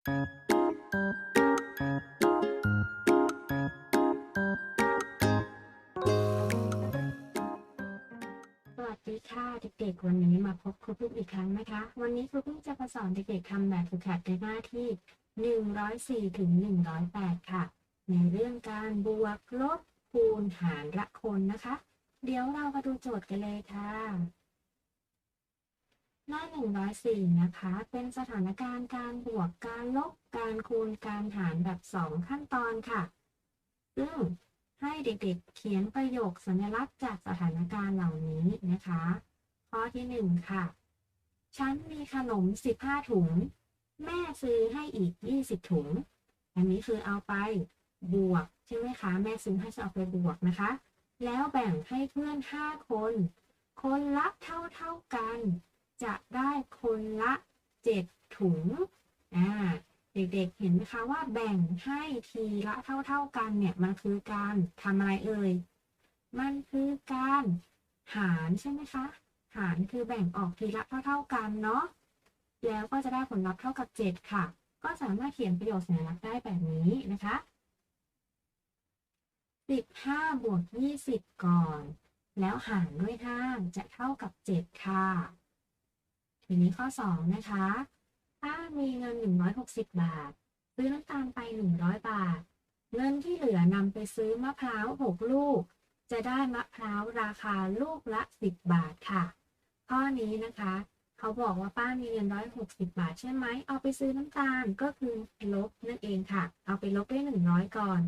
สวัสดีค่ะเด็กๆ วันนี้มาพบครูปุ๊กอีกครั้งนะคะ วันนี้ครูปุ๊กจะมาสอนเด็กๆทำแบบฝึกหัดในหน้าที่ 104ถึง108 ค่ะ ในเรื่องการบวกลบคูณหารละคนนะคะ เดี๋ยวเรามาดูโจทย์กันเลยค่ะ หน้า 104 นะคะ เป็นสถานการณ์การบวกการลบการคูณการหารแบบ 2 ขั้นตอนค่ะ ซึ่งให้เด็กๆ เขียนประโยคสัญลักษณ์จากสถานการณ์เหล่านี้นะคะ ข้อที่หนึ่งค่ะ ฉันมีขนม 15 ถุง แม่ซื้อให้อีก 20 ถุง อันนี้คือเอาไปบวก ใช่ไหมคะ แม่ซื้อให้จะเอาไปบวกนะคะ แล้วแบ่งให้เพื่อน 5 คน คนละเท่าเท่ากัน จะได้คนละ 7 ถุงอ่าเด็กๆเห็นไหมคะว่าแบ่งให้ทีละเท่า ๆกันเนี่ยมันคือการทำอะไรเอ่ย มันคือการหารใช่ไหมคะ หารคือแบ่งออกทีละเท่า ๆกันเนาะ แล้วก็จะได้ผลลัพธ์เท่ากับ 7 ค่ะ ก็สามารถเขียนประโยคสัญลักษณ์ได้แบบนี้นะคะ 15 บวก 20 ก่อน แล้วหารด้วย5จะเท่ากับ 7 ค่ะ ทีนี้ข้อ 2 นะคะป้ามีเงิน 160 บาท ซื้อน้ำตาลไป 100 บาท เงินที่เหลือนำไปซื้อมะพร้าว 6 ลูก จะได้มะพร้าวราคาลูกละ 10 บาทค่ะ ข้อนี้นะคะ เขาบอกว่าป้ามีเงิน 160 บาทใช่ไหม เอาไปซื้อน้ำตาลก็คือลบนั่นเองค่ะ เอาไปลบด้วย100 ก่อน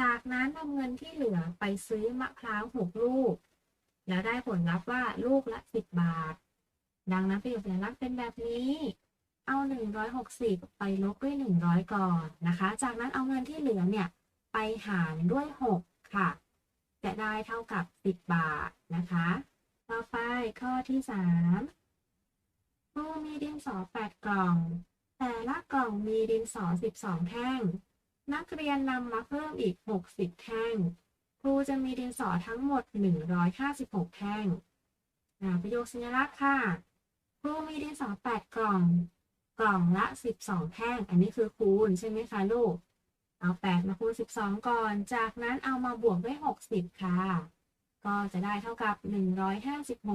จากนั้นนำเงินที่เหลือไปซื้อมะพร้าว 6 ลูก แล้วได้ผลลัพธ์ว่าลูกละ 10 บาท ดังนั้นประโยคสัญลักษณ์เป็นแบบนี้ เอา 160 ไปลบด้วย 100 ก่อนนะคะ จากนั้นเอาเงินที่เหลือเนี่ย ไปหารด้วย 6 ค่ะ จะได้เท่ากับ 10 บาทนะคะ ต่อไปข้อที่3ครูมีดินสอ 8 กล่อง แต่ละกล่องมีดินสอ 12 แท่ง นักเรียนนำมาเพิ่มอีก 60 แท่ง ครูจะมีดินสอทั้งหมด 156 แท่งอ่าประโยคสัญลักษณ์ค่ะ ครูมีดินสอ8กล่อง กล่องละ12แท่ง อันนี้คือคูณใช่ไหมคะลูก เอา8มาคูณ12ก่อน จากนั้นเอามาบวกด้วย60ค่ะ ก็จะได้เท่ากับ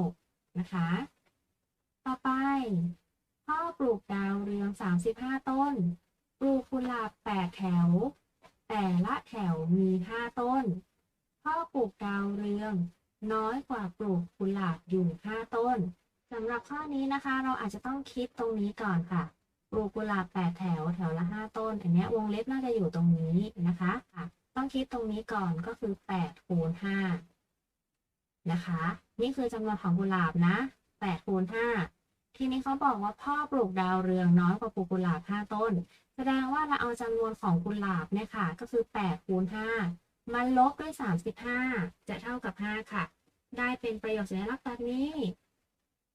156นะคะ ต่อไป พ่อปลูกดาวเรือง35ต้น ปลูกกุหลาบ8แถว แต่ละแถวมี5ต้น พ่อปลูกดาวเรืองน้อยกว่าปลูกกุหลาบอยู่5ต้น สำหรับข้อนี้นะคะ เราอาจจะต้องคิดตรงนี้ก่อนค่ะปลูกกุหลาบ8แถวแถวละ5ต้นอันนี้วงเล็บน่าจะอยู่ตรงนี้นะคะอะต้องคิดตรงนี้ก่อนก็คือ8คูณ5นะคะ นี่คือจำนวนของกุหลาบนะ8คูณ5ทีนี้เขาบอกว่าพ่อปลูกดาวเรืองน้อยกว่าปลูกกุหลาบ5ต้น แสดงว่าเราเอาจำนวนของกุหลาบเนี่ยค่ะ ก็คือ8คูณ5มาลบด้วย35จะเท่ากับ5ค่ะ ได้เป็นประโยคสัญลักษณ์แบบนี้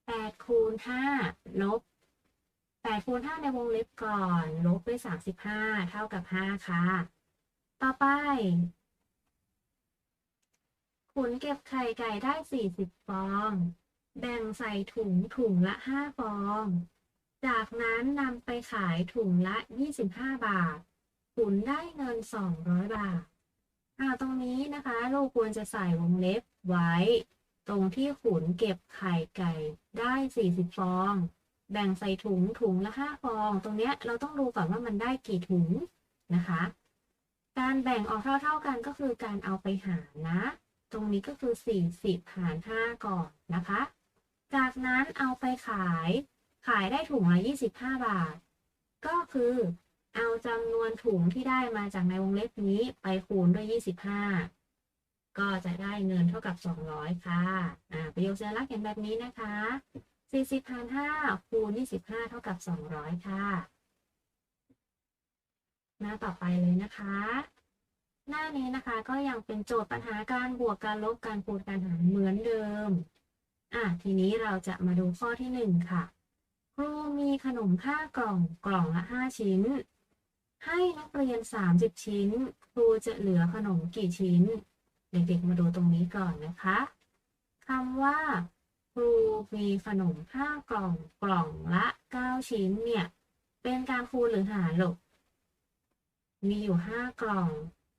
8คูณ5ลบ8คูณ5ในวงเล็บก่อน ลบด้วย 35 เท่ากับ 5 ค่ะ ต่อไป ขุนเก็บไข่ไก่ได้ 40 ฟอง แบ่งใส่ถุงถุงละ 5 ฟอง จากนั้นนำไปขายถุงละ 25 บาท ขุนได้เงิน 200 บาทอ่าตรงนี้นะคะ เราควรจะใส่วงเล็บไว้ ตรงที่ขุนเก็บไข่ไก่ได้ 40 ฟอง แบ่งใส่ถุงถุงละ 5 ฟอง ตรงเนี้ยเราต้องดูก่อนว่ามันได้กี่ถุงนะคะ การแบ่งออกเท่าๆกันก็คือการเอาไปหารนะ ตรงนี้ก็คือ 40 หาร 5 ก่อนนะคะ จากนั้นเอาไปขาย ขายได้ถุงละ 25 บาท ก็คือเอาจำนวนถุงที่ได้มาจากในวงเล็บนี้ไปคูณด้วย 25 ก็จะได้เงินเท่ากับ 200 ค่ะอ่าประโยคสัญลักษณ์เขียนแบบนี้นะคะ 40หาร5คูณ25 เท่ากับ 200 ค่ะ หน้าต่อไปเลยนะคะ หน้านี้นะคะก็ยังเป็นโจทย์ปัญหาการบวกการลบการคูณการหารเหมือนเดิมอะทีนี้เราจะมาดูข้อที่หนึ่งค่ะครูมีขนมห้ากล่องกล่องละห้าชิ้น ให้นักเรียนสามสิบชิ้น ครูจะเหลือขนมกี่ชิ้น เด็กๆมาดูตรงนี้ก่อนนะคะคำว่าครูมีขนมห้ากล่องกล่องละเก้าชิ้นเนี่ย เป็นการคูณหรือหารลูกมีอยู่ห้ากล่อง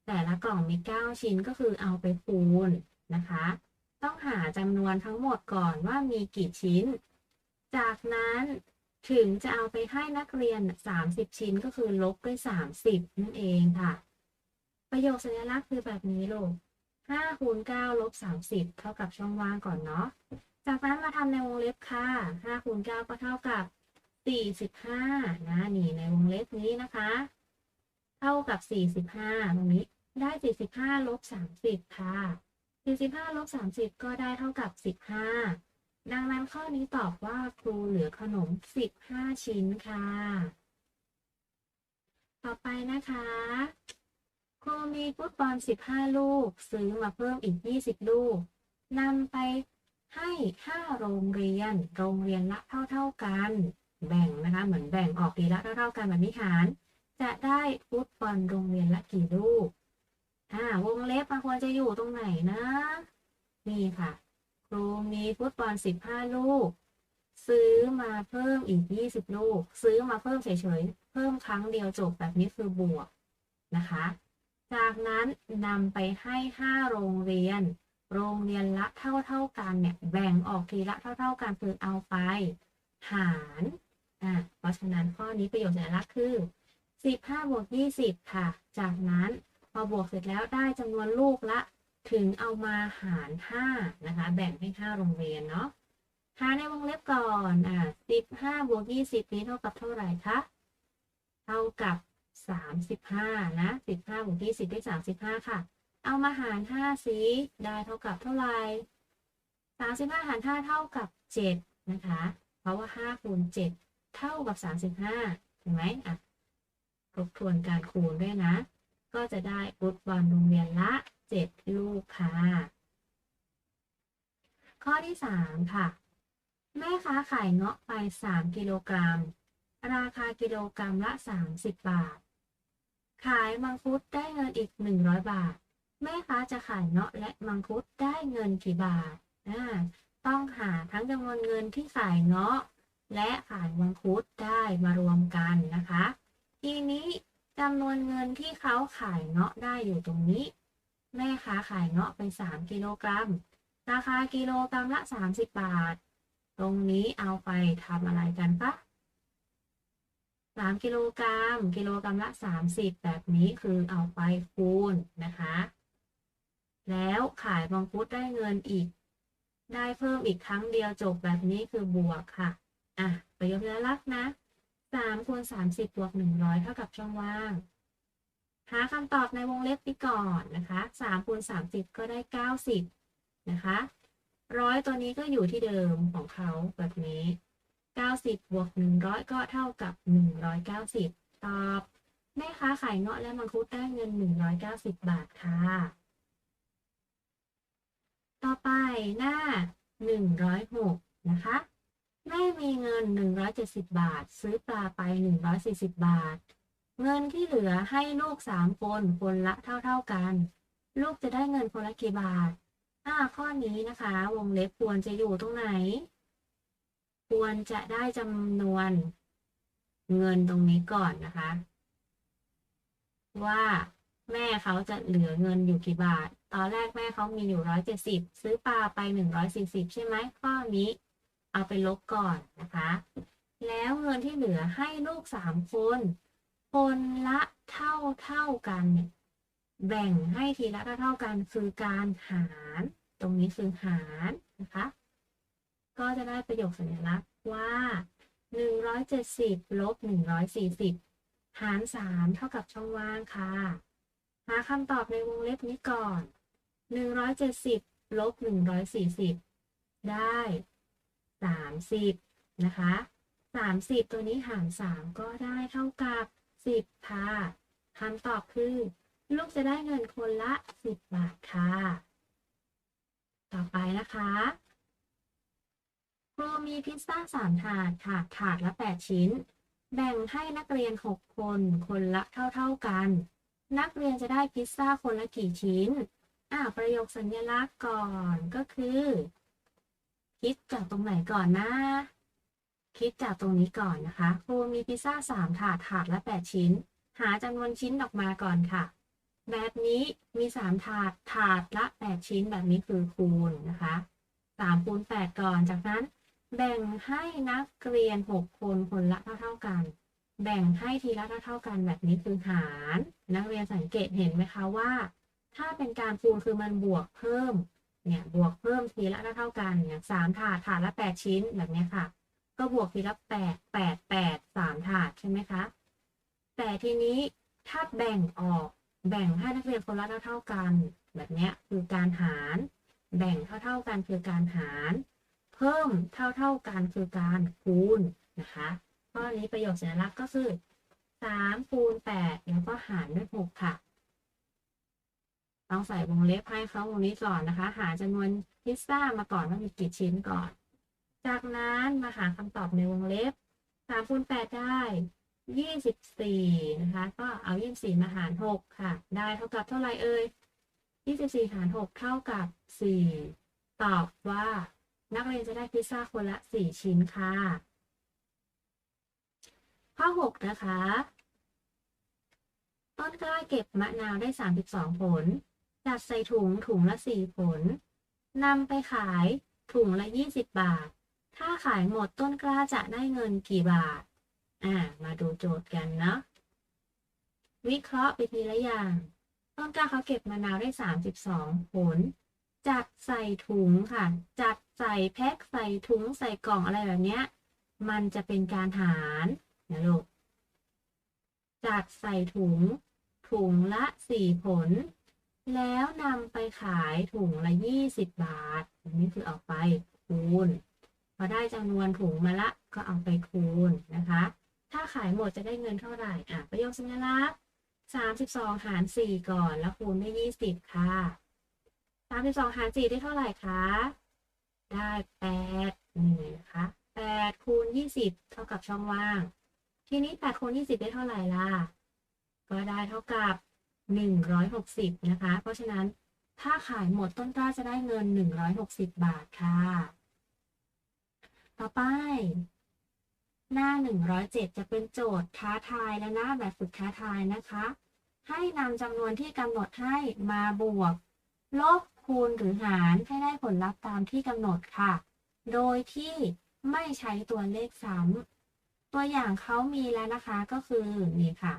แต่ละกล่องมีเก้าชิ้นก็คือเอาไปคูณนะคะ ต้องหาจำนวนทั้งหมดก่อนว่ามีกี่ชิ้น จากนั้นถึงจะเอาไปให้นักเรียน 30 ชิ้นก็คือลบด้วย 30 นั่นเองค่ะ ประโยคสัญลักษณ์คือแบบนี้ลูก 5คูณ9ลบ30 เท่ากับช่องว่างก่อนเนาะ จากนั้นมาทำในวงเล็บค่ะ5คูณ9ก็เท่ากับ 45 นะนี่ในวงเล็บนี้นะคะ เท่ากับ 45 ตรงนี้ได้ 45ลบ30 ค่ะ 45ลบ30 ก็ได้เท่ากับ 15 ดังนั้นข้อนี้ตอบว่าครูเหลือขนม 15 ชิ้นค่ะ ต่อไปนะคะ ครูมีฟุตบอล15 ลูก ซื้อมาเพิ่มอีก 20 ลูกนำไปให้5โรงเรียน โรงเรียนละเท่า ๆกัน แบ่งนะคะ เหมือนแบ่งออกทีละเท่าๆกันแบบนี้หาร จะได้ฟุตบอลโรงเรียนละกี่ลูก อ่าวงเล็บควรจะอยู่ตรงไหนนะ นี่ค่ะ ครูมีฟุตบอล15 ลูก ซื้อมาเพิ่มอีก 20 ลูก ซื้อมาเพิ่มเฉยๆ เพิ่มครั้งเดียวจบแบบนี้คือบวกนะคะ จากนั้นนำไปให้ 5 โรงเรียน โรงเรียนละเท่าๆกันเนี่ยแบ่งออกทีละเท่าๆกันคือเอาไป หารอะเพราะฉะนั้นข้อนี้ประโยชน์สัญลักษณ์คือ 15 บวก 20 ค่ะ จากนั้นพอบวกเสร็จแล้วได้จำนวนลูกละ ถึงเอามาหาร 5 นะคะ แบ่งให้ 5 โรงเรียนเนาะหาในวงเล็บก่อนอะ15 บวก 20 นี้เท่ากับเท่าไหร่คะ เท่ากับ 35 นะ 15บวก20ได้35 ค่ะ เอามาหาร5สิได้เท่ากับเท่าไหร่35 หาร 5 เท่ากับ 7 นะคะ เพราะว่า 5 คูณ 7 เท่ากับ 35เห็นไหมอะทบทวนการคูณด้วยนะ ก็จะได้ฟุตบอลโรงเรียนละ 7 ลูกค่ะ ข้อที่ 3 ค่ะ แม่ค้าขายเงาะไป 3 กิโลกรัม ราคากิโลกรัมละ 30 บาท ขายมังคุดได้เงินอีก 100 บาท แม่ค้าจะขายเงาะและมังคุดได้เงินกี่บาทอ่าต้องหาทั้งจำนวนเงินที่ขายเงาะและขายมังคุดได้มารวมกันนะคะ ทีนี้จำนวนเงินที่เขาขายเงาะได้อยู่ตรงนี้ แม่ค้าขายเงาะไป 3 กิโลกรัม ราคากิโลกรัมละ 30 บาท ตรงนี้เอาไปทำอะไรกันปะ 3 กิโลกรัม กิโลกรัมละ 30 แบบนี้คือเอาไปคูณนะคะ แล้วขายมังคุดได้เงินอีก ได้เพิ่มอีกครั้งเดียวจบแบบนี้คือบวกค่ะ อะ ประโยคสัญลักษณ์นะ3คูณ30 บวก 100 เท่ากับช่องว่าง หาคำตอบในวงเล็บนี้ก่อนนะคะ3คูณ30 ก็ได้ 90 นะคะร้อยตัวนี้ก็อยู่ที่เดิมของเขาแบบนี้ 90 บวก 100 ก็เท่ากับ 190 ตอบ แม่ค้าขายเงาะและมังคุดได้เงิน 190 บาทค่ะ ต่อไปหน้า 106 นะคะ แม่มีเงิน 170 บาท ซื้อปลาไป 140 บาท เงินที่เหลือให้ลูก 3 คน คนละเท่า ๆกัน ลูกจะได้เงินคนละกี่บาทอ่าข้อนี้นะคะ วงเล็บควรจะอยู่ตรงไหน ควรจะได้จำนวนเงินตรงนี้ก่อนนะคะ ว่าแม่เขาจะเหลือเงินอยู่กี่บาท ตอนแรกแม่เขามีอยู่ร้อยเจ็ดสิบซื้อปลาไปหนึ่งร้อยสี่สิบใช่ไหมข้อนี้ เอาไปลบก่อนนะคะ แล้วเงินที่เหลือให้ลูกสามคน คนละเท่าเท่ากันเนี่ยแบ่งให้ทีละเท่าเท่ากันคือการหาร ตรงนี้คือหารนะคะ ก็จะได้ประโยคสัญลักษณ์ว่า 170ลบ140 หาร 3 เท่ากับช่องว่างค่ะ หาคำตอบในวงเล็บนี้ก่อน 170ลบ140 ได้ 30 นะคะ 30 ตัวนี้หาร 3 ก็ได้เท่ากับ 10 ค่ะคำตอบคือ ลูกจะได้เงินคนละ 10 บาทค่ะ ต่อไปนะคะ ครูมีพิซซ่าสามถาดค่ะถาดละ 8 ชิ้น แบ่งให้นักเรียน 6 คน คนละเท่า ๆกัน นักเรียนจะได้พิซซ่าคนละกี่ชิ้น อ่าประโยคสัญลักษณ์ก่อนก็คือ คิดจากตรงไหนก่อนนะ คิดจากตรงนี้ก่อนนะคะครูมีพิซซ่าสามถาดถาดละ 8 ชิ้น หาจำนวนชิ้นออกมาก่อนค่ะ แบบนี้มี 3 ถาดถาดละ 8 ชิ้นแบบนี้คือคูณนะคะ3คูณ8ก่อนจากนั้น แบ่งให้นักเรียน 6 คนคนละเท่าๆกัน แบ่งให้ทีละเท่าๆกันแบบนี้คือหาร นักเรียนสังเกตเห็นไหมคะว่า ถ้าเป็นการคูณคือมันบวกเพิ่ม เนี่ยบวกเพิ่มทีละเท่าๆกันอย่างสามถาดถาดละ 8 ชิ้นแบบนี้ค่ะ ก็บวกทีละแปดแปดแปดสามถาดใช่ไหมคะ แต่ทีนี้ถ้าแบ่งออกแบ่งให้นักเรียนคนละเท่าๆกัน แบบนี้คือการหาร แบ่งเท่าๆกันคือการหาร เพิ่มเท่าๆกันคือการคูณนะคะข้อนี้ประโยคสัญลักษณ์ก็คือสามคูณแปดแล้วก็หารด้วยหกค่ะต้องใส่วงเล็บให้เขาวงนี้ก่อนนะคะ หาจำนวนพิซซ่ามาก่อนว่ามีกี่ชิ้นก่อน จากนั้นมาหาคำตอบในวงเล็บสามคูณแปดได้ยี่สิบสี่นะคะ ก็เอายี่สิบสี่มาหารหกค่ะ ได้เท่ากับเท่าไหร่เอ่ยยี่สิบสี่หารหกเท่ากับสี่ตอบว่า นักเรียนจะได้พิซซ่าคนละสี่ชิ้นค่ะ ข้อหกนะคะ ต้นกล้าเก็บมะนาวได้สามสิบสองผล จัดใส่ถุงถุงละสี่ผลนำไปขายถุงละยี่สิบบาท ถ้าขายหมดต้นกล้าจะได้เงินกี่บาท อ่า มาดูโจทย์กันเนาะ วิเคราะห์ไปทีละอย่าง ต้นกล้าเขาเก็บมะนาวได้สามสิบสองผล จัดใส่ถุงค่ะ จัด ใส่แพ็คใส่ถุงใส่กล่องอะไรแบบเนี้ย มันจะเป็นการหารนะลูกจัดใส่ถุง ถุงละสี่ผล แล้วนำไปขายถุงละยี่สิบบาท นี้คือเอาไปคูณ พอได้จำนวนถุงมาละก็เอาไปคูณนะคะ ถ้าขายหมดจะได้เงินเท่าไหร่ อะ ประโยคสัญลักษณ์สามสิบสองหารสี่ก่อนแล้วคูณด้วยยี่สิบค่ะสามสิบสองหารสี่ได้เท่าไหร่คะ ได้แปดนี่นะคะแปดคูณยี่สิบเท่ากับช่องว่าง ทีนี้แปดคูณยี่สิบได้เท่าไหร่ล่ะ ก็ได้เท่ากับ160นะคะ เพราะฉะนั้นถ้าขายหมดต้นกล้าจะได้เงิน160บบาทค่ะ ต่อไป หน้า107จะเป็นโจทย์ท้าทายและหน้าแบบฝึกท้าทายนะคะ ให้นำจำนวนที่กำหนดให้มาบวก ลบ คูณหรือหารให้ได้ผลลัพธ์ตามที่กำหนดค่ะ โดยที่ไม่ใช้ตัวเลขซ้ำตัวอย่างเขามีแล้วนะคะก็คือนี่ค่ะ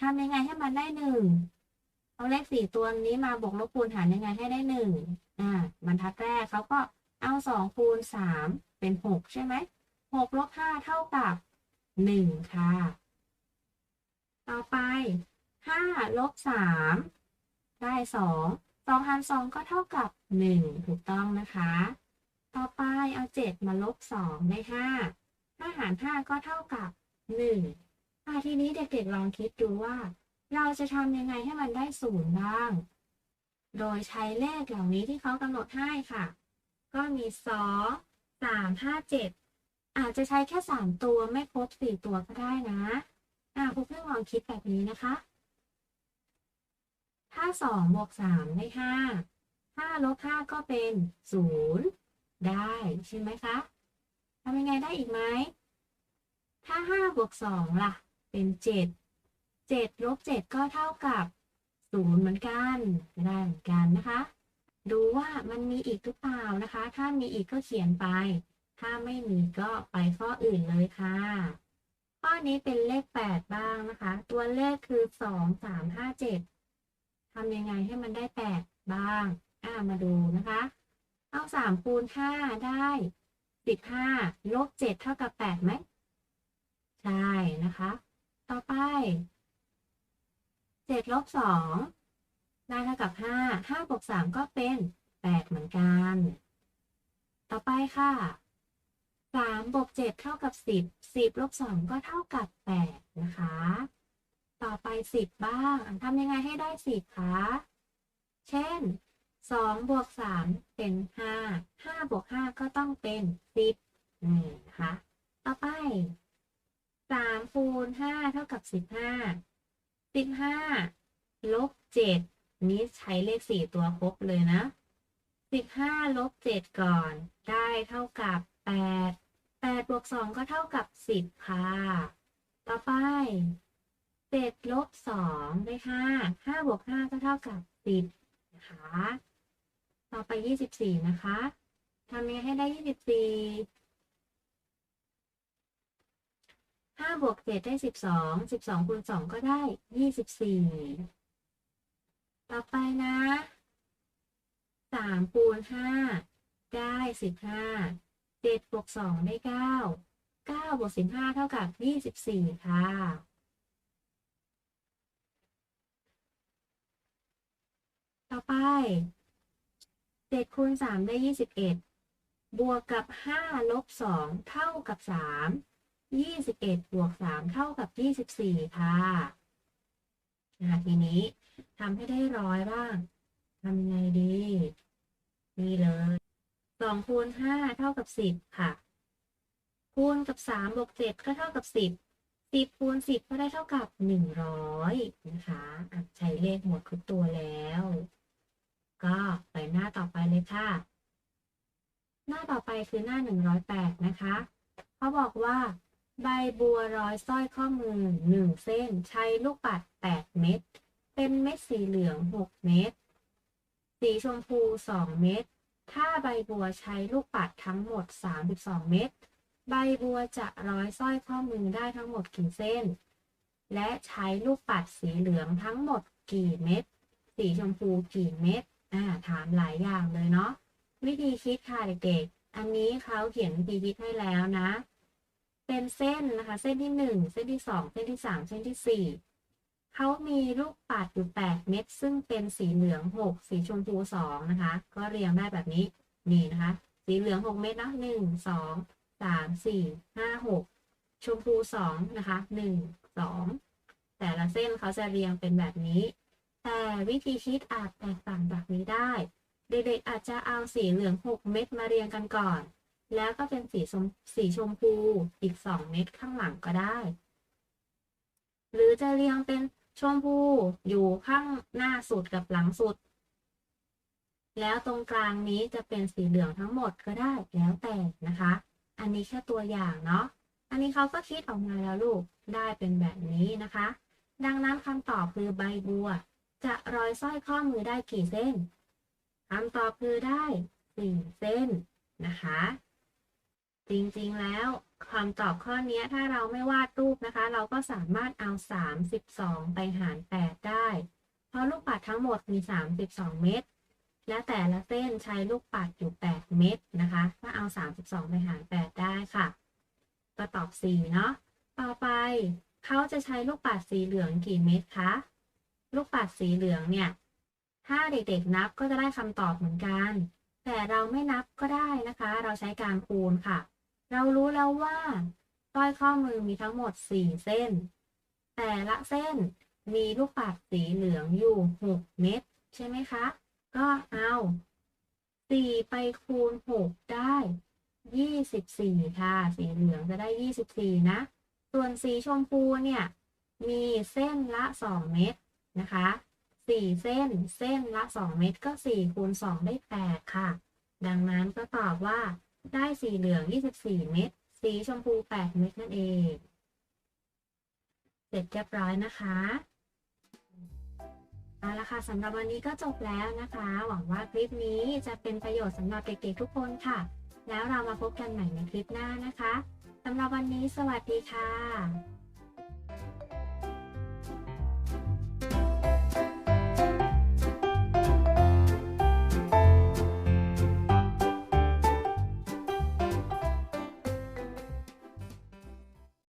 ทำยังไงให้มันได้หนึ่งเอาเลขสี่ตัวนี้มาบวกลบคูณหารยังไงให้ได้หนึ่งอ่าบรรทัดแรกเขาก็เอาสองคูณสามเป็นหกใช่ไหมหกลบห้าเท่ากับหนึ่งค่ะ ต่อไปห้าลบสามได้สอง สองหารสองก็เท่ากับหนึ่งถูกต้องนะคะ ต่อไปเอาเจ็ดมาลบสองได้ห้าห้าหารห้าก็เท่ากับหนึ่งอะทีนี้เด็กๆลองคิดดูว่า เราจะทำยังไงให้มันได้ศูนย์บ้าง โดยใช้เลขเหล่านี้ที่เขากำหนดให้ค่ะ ก็มีสองสามห้าเจ็ดอาจจะใช้แค่สามตัวไม่ครบสี่ตัวก็ได้นะ อะครูเพื่อนลองคิดแบบนี้นะคะ ถ้าสองบวกสามได้ห้าห้าลบห้าก็เป็นศูนย์ได้ใช่ไหมคะทำยังไงได้อีกไหม ถ้าห้าบวกสองล่ะ เป็นเจ็ดเจ็ดลบเจ็ดก็เท่ากับศูนย์เหมือนกันได้เหมือนกันนะคะ ดูว่ามันมีอีกหรือเปล่านะคะ ถ้ามีอีกก็เขียนไป ถ้าไม่มีก็ไปข้ออื่นเลยค่ะ ข้อนี้เป็นเลขแปดบ้างนะคะ ตัวเลขคือสองสามห้าเจ็ด ทำยังไงให้มันได้แปดบ้าง อ่า มาดูนะคะ เอาสามคูณห้าได้สิบห้าลบเจ็ดเท่ากับแปดไหม ใช่นะคะ ต่อไปเจ็ดลบสองได้เท่ากับห้าห้าบวกสามก็เป็นแปดเหมือนกัน ต่อไปค่ะสามบวกเจ็ดเท่ากับสิบสิบลบสองก็เท่ากับแปดนะคะ ต่อไปสิบบ้างทำยังไงให้ได้สิบคะเช่นสองบวกสามเป็นห้าห้าบวกห้าก็ต้องเป็นสิบนี่นะคะ ต่อไปสามคูณห้าเท่ากับสิบห้าสิบห้าลบเจ็ดนี้ใช้เลขสี่ตัวครบเลยนะสิบห้าลบเจ็ดก่อน ได้เท่ากับแปด8บวก 2 ก็เท่ากับ 10 ค่ะ ต่อไป เจ็ดลบสองได้ห้าห้าบวกห้าก็เท่ากับสิบนะคะ ต่อไปยี่สิบสี่นะคะทำยังไงให้ได้ยี่สิบสี่ห้าบวกเจ็ดได้สิบสองสิบสองคูณสองก็ได้ยี่สิบสี่ต่อไปนะสามคูณห้าได้สิบห้าเจ็ดบวกสองได้เก้าเก้าบวกสิบห้าเท่ากับยี่สิบสี่ค่ะ ต่อไป7คูณ3ได้21บวกกับ5ลบ2เท่ากับ3 21บวก3เท่ากับ24ค่ะนะคะทีนี้ทำให้ได้ร้อยบ้างทำยังไงดีนี่เลย2คูณ5เท่ากับ10ค่ะ คูณกับ3บวก7ก็เท่ากับ10 10คูณ10ก็ได้เท่ากับ100นะคะอะใช้เลขหมดทุกตัวแล้ว ก็ไปหน้าต่อไปเลยค่ะ หน้าต่อไปคือหน้า 108 นะคะเขาบอกว่า ใบบัวร้อยสร้อยข้อมือ 1 เส้น ใช้ลูกปัด 8 เม็ด เป็นเม็ดสีเหลือง 6 เม็ด สีชมพู 2 เม็ด ถ้าใบบัวใช้ลูกปัดทั้งหมด 32 เม็ด ใบบัวจะร้อยสร้อยข้อมือได้ทั้งหมดกี่เส้น และใช้ลูกปัดสีเหลืองทั้งหมดกี่เม็ด สีชมพูกี่เม็ด อ่าถามหลายอย่างเลยเนาะวิธีคิดค่ะเด็กๆอันนี้เขาเขียนวิธีคิดให้แล้วนะ เป็นเส้นนะคะ เส้นที่หนึ่งเส้นที่สองเส้นที่สามเส้นที่สี่เขามีลูกปัดอยู่8เม็ดซึ่งเป็นสีเหลือง6สีชมพู2นะคะ ก็เรียงได้แบบนี้นี่นะคะ สีเหลือง6เม็ดนะ1 2 3 4 5 6ชมพู2นะคะ1 2แต่ละเส้นเขาจะเรียงเป็นแบบนี้ แต่วิธีคิดอาจแตกต่างจากนี้ได้ เด็กๆอาจจะเอาสีเหลือง 6 เม็ดมาเรียงกันก่อน แล้วก็เป็นสีชมสีชมพูอีก 2 เม็ดข้างหลังก็ได้ หรือจะเรียงเป็นชมพูอยู่ข้างหน้าสุดกับหลังสุด แล้วตรงกลางนี้จะเป็นสีเหลืองทั้งหมดก็ได้แล้วแต่นะคะ อันนี้แค่ตัวอย่างเนาะ อันนี้เขาก็คิดออกมาแล้วลูกได้เป็นแบบนี้นะคะ ดังนั้นคำตอบคือใบบัว จะร้อยสร้อยข้อมือได้กี่เส้นคำตอบคือได้สี่เส้นนะคะ จริงๆแล้วคำตอบข้อนี้ถ้าเราไม่วาดรูปนะคะ เราก็สามารถเอา 32 ไปหาร 8 ได้ เพราะลูกปัดทั้งหมดมี 32 เม็ดและแต่ละเส้นใช้ลูกปัดอยู่ 8 เม็ดนะคะก็เอา 32 ไปหาร 8 ได้ค่ะ ก็ตอบ 4 เนาะต่อไปเขาจะใช้ลูกปัดสีเหลืองกี่เม็ดคะ ลูกปัดสีเหลืองเนี่ย ถ้าเด็กๆนับก็จะได้คำตอบเหมือนกัน แต่เราไม่นับก็ได้นะคะ เราใช้การคูณค่ะ เรารู้แล้วว่าสร้อยข้อมือมีทั้งหมด 4 เส้น แต่ละเส้นมีลูกปัดสีเหลืองอยู่ 6 เม็ดใช่ไหมคะ ก็เอา 4 ไปคูณ 6 ได้ 24 ค่ะ สีเหลืองจะได้ 24 นะ ส่วนสีชมพูเนี่ย มีเส้นละ 2 เม็ด นะคะ4เส้น เส้นละ 2 เม็ดก็4คูณ2ได้ 8 ค่ะ ดังนั้นก็ตอบว่าได้สีเหลือง 24 เม็ด สีชมพู 8 เม็ดนั่นเอง เสร็จเรียบร้อยนะคะ เอาละค่ะสำหรับวันนี้ก็จบแล้วนะคะ หวังว่าคลิปนี้จะเป็นประโยชน์สำหรับเด็กๆทุกคนค่ะ แล้วเรามาพบกันใหม่ในคลิปหน้านะคะสำหรับวันนี้สวัสดีค่ะ